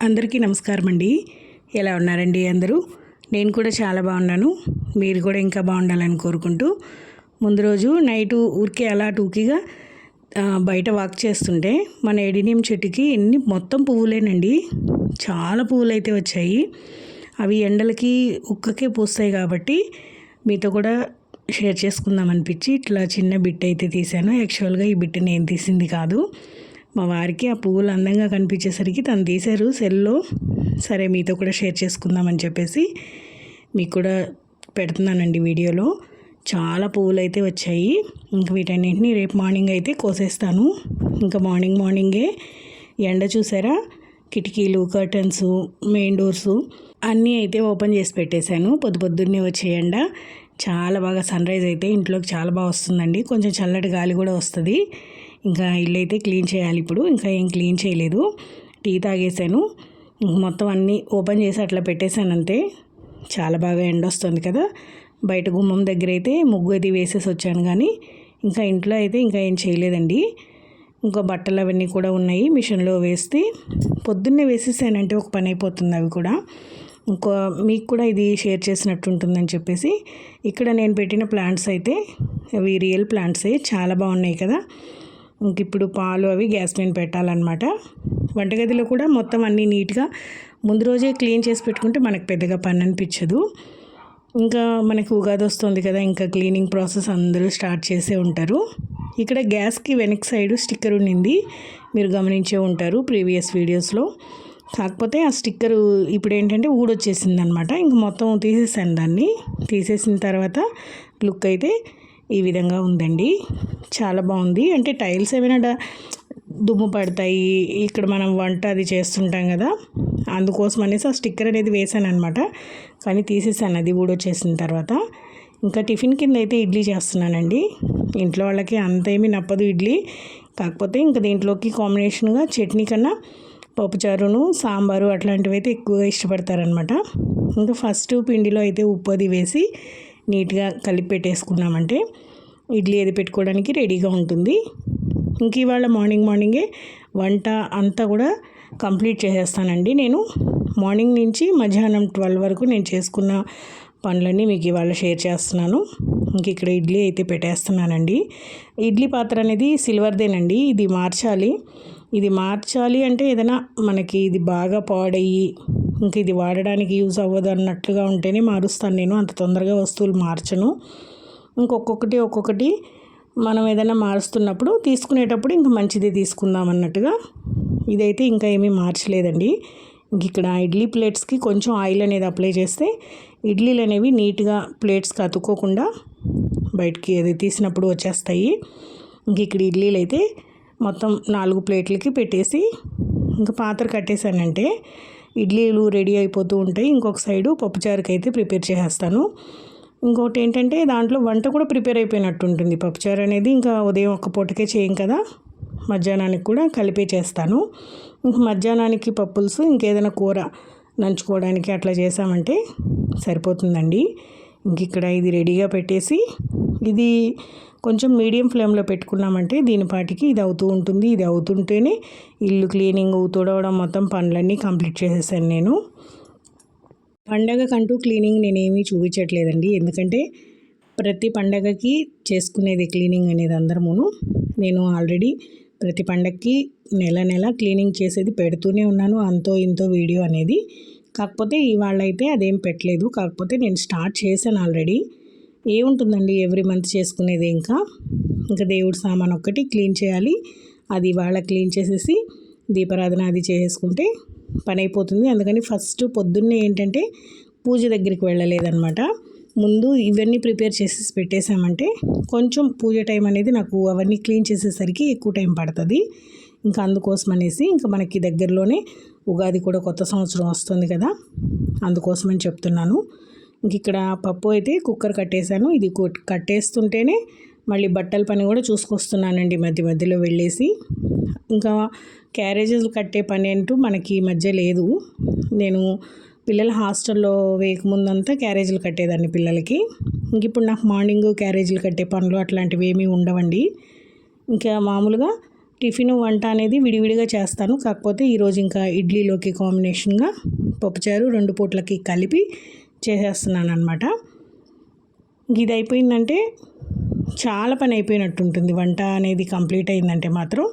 అందరికీ నమస్కారం అండి. ఎలా ఉన్నారండి అందరూ? నేను కూడా చాలా బాగున్నాను. మీరు కూడా ఇంకా బాగుండాలని కోరుకుంటూ ముందు రోజు నైటు ఊరికే అలా టూకీగా బయట వాక్ చేస్తుంటే మన ఎడినియం చెట్టుకి ఎన్ని మొత్తం పువ్వులేనండి. చాలా పువ్వులు అయితే వచ్చాయి. అవి ఎండలకి ఉక్కకే పూస్తాయి కాబట్టి మీతో కూడా షేర్ చేసుకుందాం అనిపించి ఇట్లా చిన్న బిట్ అయితే తీశాను. యాక్చువల్గా ఈ బిట్ నేను తీసింది కాదు. మా వారికి ఆ పువ్వులు అందంగా కనిపించేసరికి తను తీశారు సెల్లో. సరే మీతో కూడా షేర్ చేసుకుందామని చెప్పేసి మీకు కూడా పెడుతున్నానండి వీడియోలో. చాలా పువ్వులు అయితే వచ్చాయి. ఇంకా వీటన్నింటినీ రేపు మార్నింగ్ అయితే కోసేస్తాను. ఇంకా మార్నింగ్ మార్నింగే ఎండ చూసారా? కిటికీలు కర్టన్స్ మెయిన్ డోర్స్ అన్నీ అయితే ఓపెన్ చేసి పెట్టేశాను. పొద్దు పొద్దున్నే వచ్చే ఎండ. చాలా బాగా సన్ రైజ్ అయితే ఇంట్లోకి చాలా బాగా వస్తుందండి. కొంచెం చల్లటి గాలి కూడా వస్తుంది. ఇంకా ఇల్లు అయితే క్లీన్ చేయాలి ఇప్పుడు. ఇంకా ఏం క్లీన్ చేయలేదు. టీ తాగేసాను ఇంక మొత్తం అన్నీ ఓపెన్ చేసి అట్లా పెట్టేశాను అంతే. చాలా బాగా ఎండ వస్తుంది కదా. బయట గుమ్మం దగ్గర అయితే ముగ్గు అది వేసేసి వచ్చాను కానీ ఇంకా ఇంట్లో అయితే ఇంకా ఏం చేయలేదండి. ఇంకా బట్టలు అవన్నీ కూడా ఉన్నాయి మిషన్లో వేస్తే. పొద్దున్నే వేసేసానంటే ఒక పని అయిపోతుంది అవి కూడా. ఇంకో మీకు కూడా ఇది షేర్ చేసినట్టు ఉంటుందని చెప్పేసి. ఇక్కడ నేను పెట్టిన ప్లాంట్స్ అయితే అవి రియల్ ప్లాంట్సే. చాలా బాగున్నాయి కదా. ఇంక ఇప్పుడు పాలు అవి గ్యాస్ మీద పెట్టాలన్నమాట. వంటగదిలో కూడా మొత్తం అన్నీ నీట్గా ముందు రోజే క్లీన్ చేసి పెట్టుకుంటే మనకు పెద్దగా పని అనిపించదు. ఇంకా మనకి ఉగాది వస్తుంది కదా ఇంకా క్లీనింగ్ ప్రాసెస్ అందరూ స్టార్ట్ చేసే ఉంటారు. ఇక్కడ గ్యాస్కి వెనక్ సైడ్ స్టిక్కర్ ఉండింది. మీరు గమనించే ఉంటారు ప్రీవియస్ వీడియోస్లో. కాకపోతే ఆ స్టిక్కరు ఇప్పుడు ఏంటంటే ఊడొచ్చేసింది అనమాట ఇంక మొత్తం తీసేసాను దాన్ని. తీసేసిన తర్వాత లుక్ అయితే ఈ విధంగా ఉందండి. చాలా బాగుంది. అంటే టైల్స్ ఏమైనా దుమ్ము పడతాయి. ఇక్కడ మనం వంట అది చేస్తుంటాం కదా. అందుకోసం అనేసి ఆ స్టిక్కర్ అనేది వేసాను అనమాట కానీ తీసేసాను. అది ఊడొచ్చేసిన తర్వాత. ఇంకా టిఫిన్ కింద అయితే ఇడ్లీ చేస్తున్నానండి. ఇంట్లో వాళ్ళకి అంత ఏమీ నప్పదు ఇడ్లీ. కాకపోతే ఇంకా దీంట్లోకి కాంబినేషన్గా చట్నీ కన్నా పప్పుచారును సాంబారు అట్లాంటివి అయితే ఎక్కువగా ఇష్టపడతారనమాట ఇంకా ఫస్ట్ పిండిలో అయితే ఉప్పు అది వేసి నీట్గా కలిపి పెట్టేసుకున్నామంటే ఇడ్లీ అది పెట్టుకోవడానికి రెడీగా ఉంటుంది. ఇంక ఇవాళ మార్నింగ్ మార్నింగే వంట అంతా కూడా కంప్లీట్ చేసేస్తానండి నేను. మార్నింగ్ నుంచి మధ్యాహ్నం ట్వెల్వ్ వరకు నేను చేసుకున్న పనులన్నీ మీకు ఇవాళ షేర్ చేస్తున్నాను. ఇంక ఇక్కడ ఇడ్లీ అయితే పెట్టేస్తున్నానండి. ఇడ్లీ పాత్ర అనేది సిల్వర్దేనండి. ఇది మార్చాలి. ఇది మార్చాలి అంటే ఏదైనా మనకి ఇది బాగా పాడయ్యి ఇంక ఇది వాడడానికి యూజ్ అవ్వదు అన్నట్లుగా ఉంటేనే మారుస్తాను నేను. అంత తొందరగా వస్తువులు మార్చను. ఇంకొక్కొక్కటి ఒక్కొక్కటి మనం ఏదైనా మారుస్తున్నప్పుడు తీసుకునేటప్పుడు ఇంకా మంచిది తీసుకుందాం అన్నట్టుగా ఇదైతే ఇంకా ఏమీ మార్చలేదండి. ఇంక ఇక్కడ ఇడ్లీ ప్లేట్స్కి కొంచెం ఆయిల్ అనేది అప్లై చేస్తే ఇడ్లీలు అనేవి నీట్గా ప్లేట్స్కి అతుక్కోకుండా బయటికి అది తీసినప్పుడు వచ్చేస్తాయి. ఇంక ఇక్కడ ఇడ్లీలు అయితే మొత్తం నాలుగు ప్లేట్లకి పెట్టేసి ఇంకా పాత్ర కట్టేశానంటే ఇడ్లీలు రెడీ అయిపోతూ ఉంటాయి. ఇంకొక సైడు పప్పుచారుకి అయితే ప్రిపేర్ చేసేస్తాను. ఇంకోటి ఏంటంటే దాంట్లో వంట కూడా ప్రిపేర్ అయిపోయినట్టు ఉంటుంది. పప్పుచారు అనేది ఇంకా ఉదయం ఒక్క పూటకే చేయం కదా. మధ్యాహ్నానికి కూడా కలిపే చేస్తాను. ఇంక మధ్యాహ్నానికి పప్పులుసు ఇంకేదైనా కూర నంచుకోవడానికి అట్లా చేసామంటే సరిపోతుందండి. ఇంక ఇక్కడ ఇది రెడీగా పెట్టేసి ఇది కొంచెం మీడియం ఫ్లేమ్లో పెట్టుకున్నామంటే దీని పాటికి ఇది అవుతూ ఉంటుంది ఇది అవుతుంటేనే ఇల్లు క్లీనింగ్ తుడవడం మొత్తం పనులన్నీ కంప్లీట్ చేసేసాను నేను. పండగకంటూ క్లీనింగ్ నేనేమీ చూపించట్లేదండి. ఎందుకంటే ప్రతి పండగకి చేసుకునేది క్లీనింగ్ అనేది అందరమును. నేను ఆల్రెడీ ప్రతి పండగకి నెల నెల క్లీనింగ్ చేసేది పెడుతూనే ఉన్నాను అంతో ఇంతో వీడియో అనేది. కాకపోతే ఇవాళ అయితే అదేం పెట్టలేదు. కాకపోతే నేను స్టార్ట్ చేశాను ఆల్రెడీ. ఏముంటుందండి? ఎవ్రీ మంత్ చేసుకునేది ఇంకా. ఇంకా దేవుడి సామాన్ ఒక్కటి క్లీన్ చేయాలి. అది ఇవాళ క్లీన్ చేసేసి దీపారాధన అది చేసుకుంటే పని అయిపోతుంది అందుకని ఫస్ట్ పొద్దున్నే ఏంటంటే పూజ దగ్గరికి వెళ్ళలేదన్నమాట. ముందు ఇవన్నీ ప్రిపేర్ చేసి పెట్టేశామంటే కొంచెం పూజ టైం అనేది నాకు అవన్నీ క్లీన్ చేసేసరికి ఎక్కువ టైం పడుతుంది. ఇంకా అందుకోసం అనేసి ఇంకా మనకి దగ్గరలోనే ఉగాది కూడా కొత్త సంవత్సరం వస్తుంది కదా. అందుకోసమని చెప్తున్నాను. ఇంక ఇక్కడ పప్పు అయితే కుక్కర్ కట్టేశాను. ఇది కట్టేస్తుంటేనే మళ్ళీ బట్టల పని కూడా చూసుకొస్తున్నానండి మధ్య మధ్యలో వెళ్ళేసి. ఇంకా క్యారేజెస్ కట్టే పని అంటూ మనకి మధ్య లేదు. నేను పిల్లల హాస్టల్లో వేయకముందంతా క్యారేజీలు కట్టేదాన్ని పిల్లలకి. ఇంక ఇప్పుడు నాకు మార్నింగ్ క్యారేజీలు కట్టే పనులు అట్లాంటివి ఏమీ ఉండవండి. ఇంకా మామూలుగా టిఫిన్ వంట అనేది విడివిడిగా చేస్తాను. కాకపోతే ఈరోజు ఇంకా ఇడ్లీలోకి కాంబినేషన్గా పప్పుచారు రెండు పూట్లకి కలిపి చేసేస్తున్నాను అనమాట ఇది అయిపోయిందంటే చాలా పని అయిపోయినట్టు ఉంటుంది వంట అనేది కంప్లీట్ అయిందంటే మాత్రం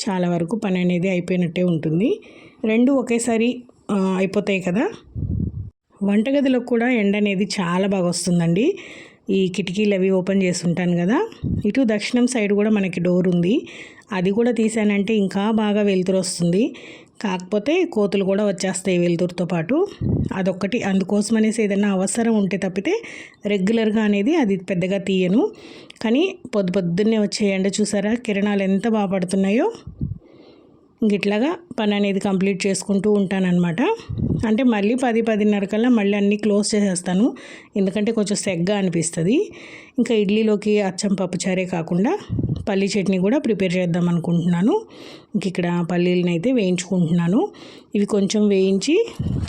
చాలా వరకు పని అనేది అయిపోయినట్టే ఉంటుంది. రెండు ఒకేసారి అయిపోతాయి కదా? వంటగదిలో కూడా ఎండ అనేది చాలా బాగా వస్తుందండి. ఈ కిటికీలు అవి ఓపెన్ చేసి ఉంటాను కదా? ఇటు దక్షిణం సైడ్ కూడా మనకి డోర్ ఉంది. అది కూడా తీసానంటే ఇంకా బాగా వెలుతురు వస్తుంది. కాకపోతే కోతులు కూడా వచ్చేస్తాయి వెలుతురుతో పాటు. అదొక్కటి. అందుకోసం అనేసి ఏదైనా అవసరం ఉంటే తప్పితే రెగ్యులర్గా అనేది అది పెద్దగా తీయను. కానీ పొద్దు పొద్దున్నే వచ్చే ఎండ చూసారా? కిరణాలు ఎంత బాగా పడుతున్నాయో. ఇట్లాగా పని అనేది కంప్లీట్ చేసుకుంటూ ఉంటానన్నమాట. అంటే మళ్ళీ పది పదిన్నర కల్లా మళ్ళీ అన్నీ క్లోజ్ చేసేస్తాను. ఎందుకంటే కొంచెం సెగ్గా అనిపిస్తుంది. ఇంకా ఇడ్లీలోకి అచ్చం పప్పుచారే కాకుండా పల్లీ చట్నీ కూడా ప్రిపేర్ చేద్దాం అనుకుంటున్నాను. ఇక్కడ పల్లీలను అయితే వేయించుకుంటున్నాను. ఇవి కొంచెం వేయించి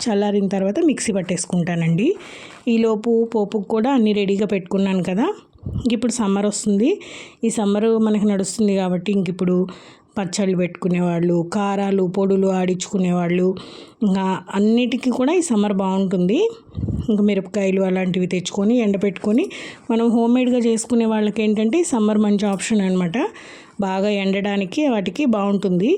చల్లారిన తర్వాత మిక్సీ పట్టేసుకుంటానండి. ఈలోపు పోపుకు కూడా అన్నీ రెడీగా పెట్టుకున్నాను కదా. ఇంక ఇప్పుడు సమ్మర్ వస్తుంది. ఈ సమ్మర్ మనకి నడుస్తుంది కాబట్టి ఇంక ఇప్పుడు పచ్చళ్ళు పెట్టుకునేవాళ్ళు కారాలు పొడులు ఆడించుకునేవాళ్ళు. ఇంకా అన్నిటికీ కూడా ఈ సమ్మర్ బాగుంటుంది. ఇంకా మిరపకాయలు అలాంటివి తెచ్చుకొని ఎండపెట్టుకొని మనం హోమ్ మేడ్గా చేసుకునే వాళ్ళకి ఏంటంటే సమ్మర్ మంచి ఆప్షన్ అనమాట బాగా ఎండడానికి వాటికి బాగుంటుంది.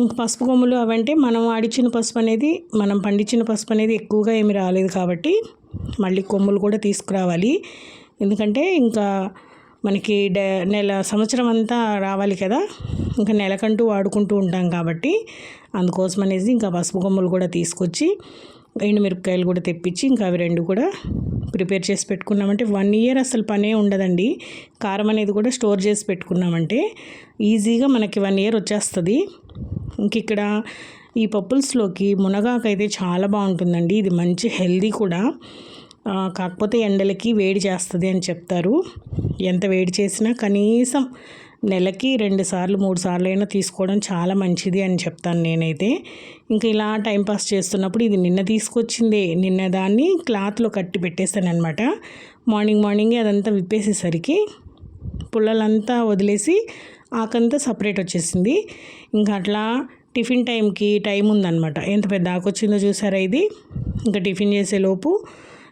ఇంకా పసుపు కొమ్ములు అవంటే మనం ఆడిచ్చిన పసుపు అనేది మనం పండించిన పసుపు అనేది ఎక్కువగా ఏమి రాలేదు కాబట్టి మళ్ళీ కొమ్ములు కూడా తీసుకురావాలి. ఎందుకంటే ఇంకా మనకి డ నెల సంవత్సరం అంతా రావాలి కదా. ఇంకా నెలకంటూ వాడుకుంటూ ఉంటాం కాబట్టి అందుకోసం అనేసి ఇంకా పసుపు కొమ్మలు కూడా తీసుకొచ్చి ఎండుమిరపకాయలు కూడా తెప్పించి ఇంకా అవి రెండు కూడా ప్రిపేర్ చేసి పెట్టుకున్నామంటే వన్ ఇయర్ అసలు పనే ఉండదండి. కారం అనేది కూడా స్టోర్ చేసి పెట్టుకున్నామంటే ఈజీగా మనకి వన్ ఇయర్ వచ్చేస్తుంది. ఇంక ఇక్కడ ఈ పప్పుల్స్లోకి మునగాకు అయితే చాలా బాగుంటుందండి. ఇది మంచి హెల్దీ కూడా. కాకపోతే ఎండలకి వేడి చేస్తుంది అని చెప్తారు. ఎంత వేడి చేసినా కనీసం నెలకి రెండు సార్లు మూడు సార్లు అయినా తీసుకోవడం చాలా మంచిది అని చెప్తాను నేనైతే. ఇంకా ఇలా టైంపాస్ చేస్తున్నప్పుడు ఇది నిన్న తీసుకొచ్చిందే నిన్న దాన్ని క్లాత్లో కట్టి పెట్టేస్తాను అనమాట మార్నింగ్ మార్నింగే అదంతా విప్పేసేసరికి పుల్లలంతా వదిలేసి ఆకంతా సపరేట్ వచ్చేసింది. ఇంకా అట్లా టిఫిన్ టైంకి టైం ఉందన్నమాట. ఎంత పెద్ద ఆకొచ్చిందో చూసారా ఇది? ఇంకా టిఫిన్ చేసేలోపు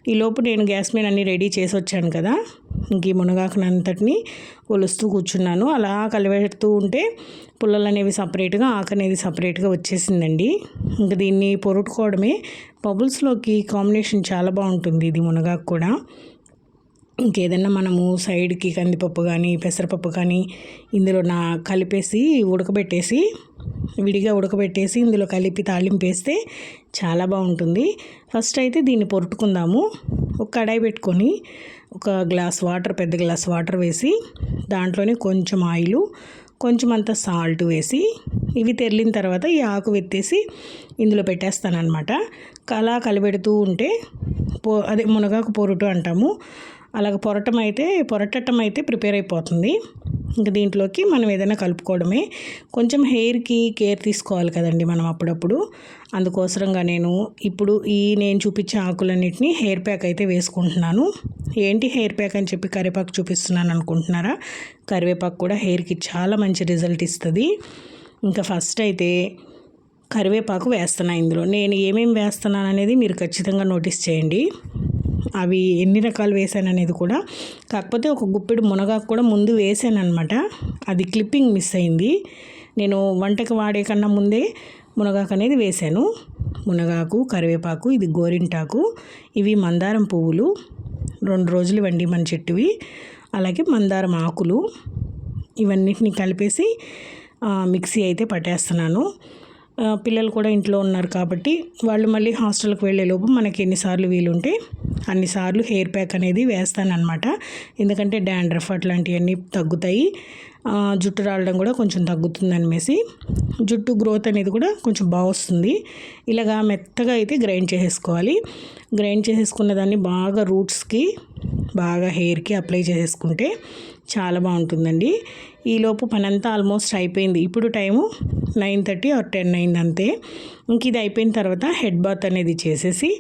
ఈలోపు నేను గ్యాస్ మీద అన్నీ రెడీ చేసి వచ్చాను కదా. ఇంక ఈ మునగాకునంతటిని ఒలుస్తూ కూర్చున్నాను. అలా కలిపెడుతూ ఉంటే పుల్లలు అనేవి సపరేట్గా ఆకు అనేది సపరేట్గా వచ్చేసిందండి. ఇంక దీన్ని పొరుట్టుకోవడమే. బబుల్స్లోకి కాంబినేషన్ చాలా బాగుంటుంది ఇది మునగాకు కూడా. ఇంకేదన్నా మనము సైడ్కి కందిపప్పు కానీ పెసరపప్పు కానీ ఇందులో నా కలిపేసి ఉడకబెట్టేసి విడిగా ఉడకబెట్టేసి ఇందులో కలిపి తాళింపేస్తే చాలా బాగుంటుంది. ఫస్ట్ అయితే దీన్ని పొరుట్టుకుందాము. ఒక కడాయి పెట్టుకొని ఒక గ్లాస్ వాటర్ పెద్ద గ్లాస్ వాటర్ వేసి దాంట్లోనే కొంచెం ఆయిల్ కొంచెం అంత సాల్ట్ వేసి ఇవి తెరిలిన తర్వాత ఈ ఆకు వెత్తేసి ఇందులో పెట్టేస్తానమాట అలా కలిపెడుతూ ఉంటే పో అదే మునగాకు పొరుటు అంటాము. అలాగ పొరటం అయితే పొరటం అయితే ప్రిపేర్ అయిపోతుంది. ఇంకా దీంట్లోకి మనం ఏదైనా కలుపుకోవడమే. కొంచెం హెయిర్కి కేర్ తీసుకోవాలి కదండి మనం అప్పుడప్పుడు. అందుకోసరంగా నేను ఇప్పుడు ఈ నేను చూపించే ఆకులన్నిటిని హెయిర్ ప్యాక్ అయితే వేసుకుంటున్నాను. ఏంటి హెయిర్ ప్యాక్ అని చెప్పి కరివేపాకు చూపిస్తున్నాను అనుకుంటున్నారా? కరివేపాకు కూడా హెయిర్కి చాలా మంచి రిజల్ట్ ఇస్తుంది. ఇంకా ఫస్ట్ అయితే కరివేపాకు వేస్తున్నా ఇందులో. నేను ఏమేమి వేస్తున్నాను అనేది మీరు ఖచ్చితంగా నోటీస్ చేయండి. అవి ఎన్ని రకాలు వేసాను అనేది కూడా. కాకపోతే ఒక గుప్పెడు మునగాకు కూడా ముందు వేసాను అనమాట అది క్లిప్పింగ్ మిస్ అయింది. నేను వంటకి వాడే కన్నా ముందే మునగాకు అనేది వేసాను. మునగాకు కరివేపాకు ఇది గోరింటాకు ఇవి మందారం పువ్వులు రెండు రోజులు వండి మన చెట్టువి అలాగే మందారం ఆకులు ఇవన్నిటిని కలిపేసి మిక్సీ అయితే పట్టేస్తున్నాను. పిల్లలు కూడా ఇంట్లో ఉన్నారు కాబట్టి వాళ్ళు మళ్ళీ హాస్టల్కి వెళ్ళేలోపు మనకి ఎన్నిసార్లు వీలుంటే అన్నిసార్లు హెయిర్ ప్యాక్ అనేది వేస్తానన్నమాట. ఎందుకంటే డాండ్రఫ్ అట్లాంటివన్నీ తగ్గుతాయి. జుట్టు రావడం కూడా కొంచెం తగ్గుతుంది అనేసి జుట్టు గ్రోత్ అనేది కూడా కొంచెం బాగొస్తుంది ఇలాగా మెత్తగా అయితే గ్రైండ్ చేసేసుకోవాలి. గ్రైండ్ చేసేసుకున్న దాన్ని బాగా రూట్స్కి బాగా హెయిర్కి అప్లై చేసేసుకుంటే చాలా బాగుంటుందండి. ఈలోపు పని అంతా ఆల్మోస్ట్ అయిపోయింది. ఇప్పుడు time nine thirty or ten అయింది అంతే. ఇంక ఇది అయిపోయిన తర్వాత హెడ్ బాత్ అనేది చేసేసి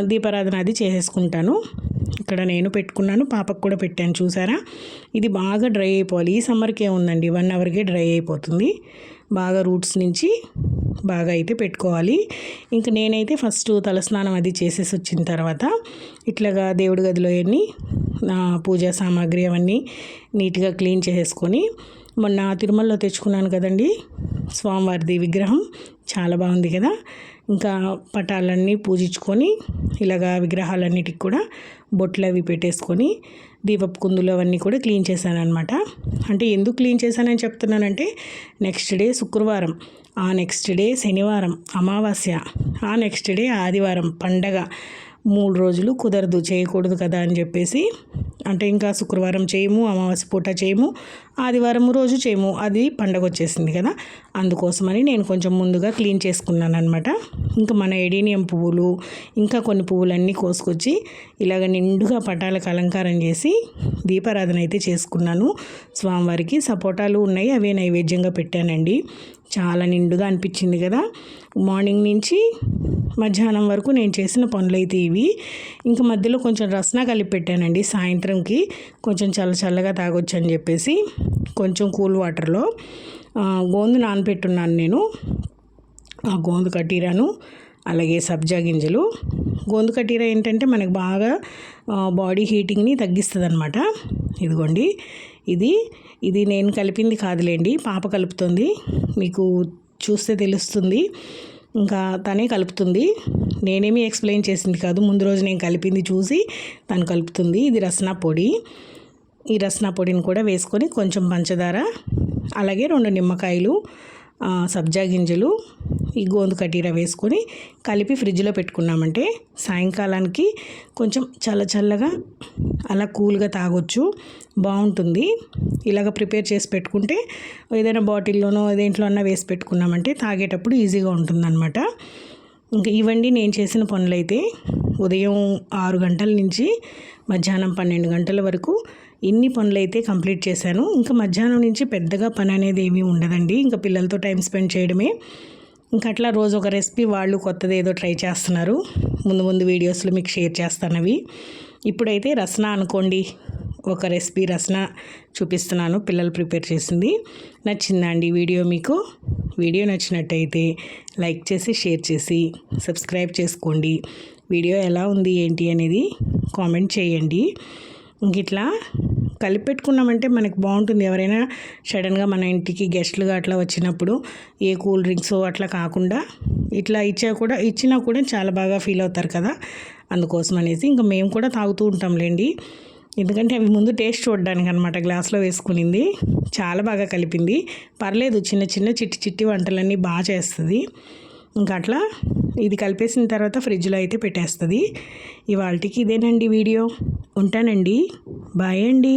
దీపారాధన అది చేసేసుకుంటాను. ఇక్కడ నేను పెట్టుకున్నాను పాపకు కూడా పెట్టాను చూసారా? ఇది బాగా డ్రై అయిపోవాలి. ఈ సమ్మర్కే ఉందండి వన్ అవర్కే డ్రై అయిపోతుంది. బాగా రూట్స్ నుంచి బాగా అయితే పెట్టుకోవాలి. ఇంక నేనైతే ఫస్ట్ తలస్నానం అది చేసేసి వచ్చిన తర్వాత ఇట్లాగా దేవుడి గదిలో అన్ని పూజా సామాగ్రి అవన్నీ నీట్గా క్లీన్ చేసేసుకొని మొన్న తిరుమలలో తెచ్చుకున్నాను కదండి స్వామివారిది విగ్రహం చాలా బాగుంది కదా? ఇంకా పటాలన్నీ పూజించుకొని ఇలాగా విగ్రహాలన్నిటికి కూడా బొట్లు అవి పెట్టేసుకొని దీపపు కుందులు అవన్నీ కూడా క్లీన్ చేశానమాట అంటే ఎందుకు క్లీన్ చేశానని చెప్తున్నానంటే నెక్స్ట్ డే శుక్రవారం ఆ నెక్స్ట్ డే శనివారం అమావాస్య ఆ నెక్స్ట్ డే ఆదివారం పండగ మూడు రోజులు కుదరదు చేయకూడదు కదా అని చెప్పేసి అంటే ఇంకా శుక్రవారం చేయము అమావాస్య పూట చేయము ఆదివారం రోజు చేయము అది పండగ వచ్చేసింది కదా. అందుకోసమని నేను కొంచెం ముందుగా క్లీన్ చేసుకున్నాను అనమాట ఇంకా మన ఎడీనియం పువ్వులు ఇంకా కొన్ని పువ్వులన్నీ కోసుకొచ్చి ఇలాగ నిండుగా పటాలకు అలంకారం చేసి దీపారాధన అయితే చేసుకున్నాను. స్వామివారికి సపోటాలు ఉన్నాయి అవే నైవేద్యంగా పెట్టానండి. చాలా నిండుగా అనిపించింది కదా. మార్నింగ్ నుంచి మధ్యాహ్నం వరకు నేను చేసిన పనులు అయితే ఇవి. ఇంకా మధ్యలో కొంచెం రసన కలిపి పెట్టానండి సాయంత్రంకి. కొంచెం చల్ల చల్లగా తాగొచ్చు అని చెప్పేసి కొంచెం కూల్ వాటర్లో గోందు నానపెట్టున్నాను నేను. ఆ గోందు కట్టీరాను అలాగే సబ్జా గింజలు. గోందు కట్టిర ఏంటంటే మనకు బాగా బాడీ హీటింగ్ని తగ్గిస్తుంది అనమాట ఇదిగోండి ఇది ఇది నేను కలిపింది కాదులేండి పాప కలుపుతుంది. మీకు చూస్తే తెలుస్తుంది. ఇంకా తనే కలుపుతుంది. నేనేమి ఎక్స్ప్లెయిన్ చేసింది కాదు. ముందు రోజు నేను కలిపింది చూసి తను కలుపుతుంది. ఇది రసనా పొడి. ఈ రసనా పొడిని కూడా వేసుకొని కొంచెం పంచదార అలాగే రెండు నిమ్మకాయలు సబ్జా గింజలు ఈ గోందు కటీర వేసుకొని కలిపి ఫ్రిడ్జ్లో పెట్టుకున్నామంటే సాయంకాలానికి కొంచెం చల్ల చల్లగా అలా కూల్గా తాగొచ్చు. బాగుంటుంది ఇలాగ ప్రిపేర్ చేసి పెట్టుకుంటే ఏదైనా బాటిల్లోనో దేంట్లో అన్నా వేసి పెట్టుకున్నామంటే తాగేటప్పుడు ఈజీగా ఉంటుందన్నమాట. ఇంకా ఇవండి నేను చేసిన పనులైతే ఉదయం ఆరు గంటల నుంచి మధ్యాహ్నం పన్నెండు గంటల వరకు ఇన్ని పనులు అయితే కంప్లీట్ చేశాను. ఇంకా మధ్యాహ్నం నుంచి పెద్దగా పని అనేది ఏమీ ఉండదండి. ఇంకా పిల్లలతో టైం స్పెండ్ చేయడమే. ఇంకా అట్లా రోజు ఒక రెసిపీ వాళ్ళు కొత్తది ఏదో ట్రై చేస్తున్నారు. ముందు ముందు వీడియోస్లో మీకు షేర్ చేస్తాను అవి ఇప్పుడైతే రసన అనుకోండి. ఒక రెసిపీ రసన చూపిస్తున్నాను. పిల్లలు ప్రిపేర్ చేసింది. నచ్చిందా అండి వీడియో మీకు. వీడియో నచ్చినట్టయితే లైక్ చేసి షేర్ చేసి సబ్స్క్రైబ్ చేసుకోండి. వీడియో ఎలా ఉంది ఏంటి అనేది కామెంట్ చేయండి. ఇంక ఇట్లా కలిపెట్టుకున్నామంటే మనకి బాగుంటుంది. ఎవరైనా సడన్గా మన ఇంటికి గెస్ట్లుగా అట్లా వచ్చినప్పుడు ఏ కూల్ డ్రింక్స్ అట్లా కాకుండా ఇట్లా ఇచ్చా కూడా ఇచ్చినా కూడా చాలా బాగా ఫీల్ అవుతారు కదా. అందుకోసం అనేసి ఇంకా మేము కూడా తాగుతూ ఉంటాంలేండి. ఎందుకంటే అవి ముందు టేస్ట్ చూడడానికి అనమాట గ్లాస్లో వేసుకునింది. చాలా బాగా కలిపింది. పర్లేదు చిన్న చిన్న చిట్టి చిట్టి వంటలన్నీ బాగా చేస్తుంది. ఇంకా అట్లా ఇది కలిపేసిన తర్వాత ఫ్రిడ్జ్లో అయితే పెట్టేస్తుంది. ఇవాళకి ఇదేనండి వీడియో. ఉంటానండి. బాయ్ అండి.